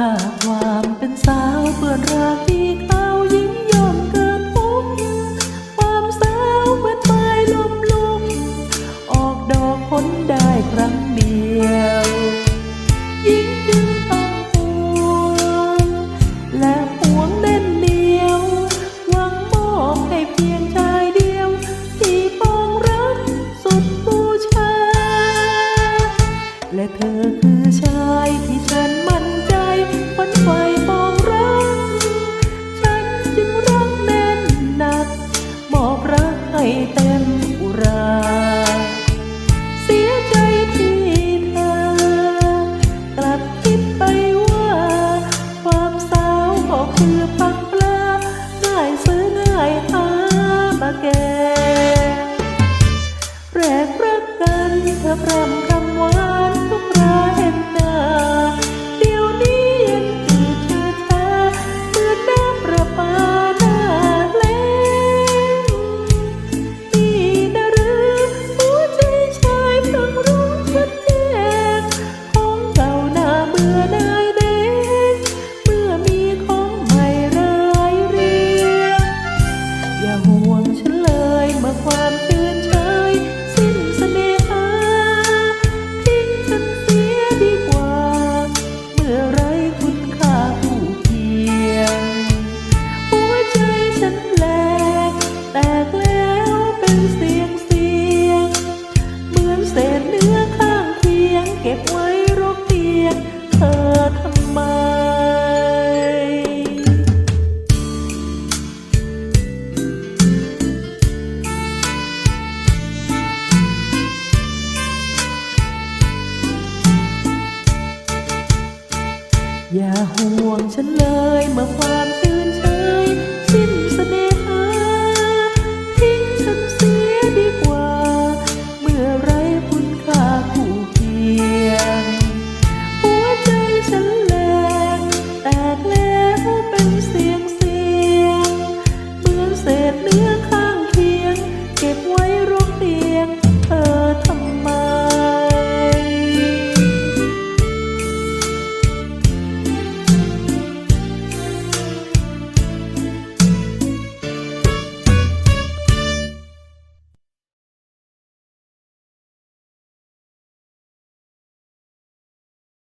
ถ้าความเป็นสาวเปื่อนรากีขายิ่งยอมเกิดปุ๊บความสาวเหมือนใบลมลุกออกดอกผลได้ครั้งเดียว เต็มอุรา เสียใจที่เธอกลับคิดไปว่า ความสาวก็คือปักปลาง่ายซื้อง่ายหามาแก่แปลกรักกันเธอพรำ xa thăm mai อย่าห่วงฉันเลยเมื่อความ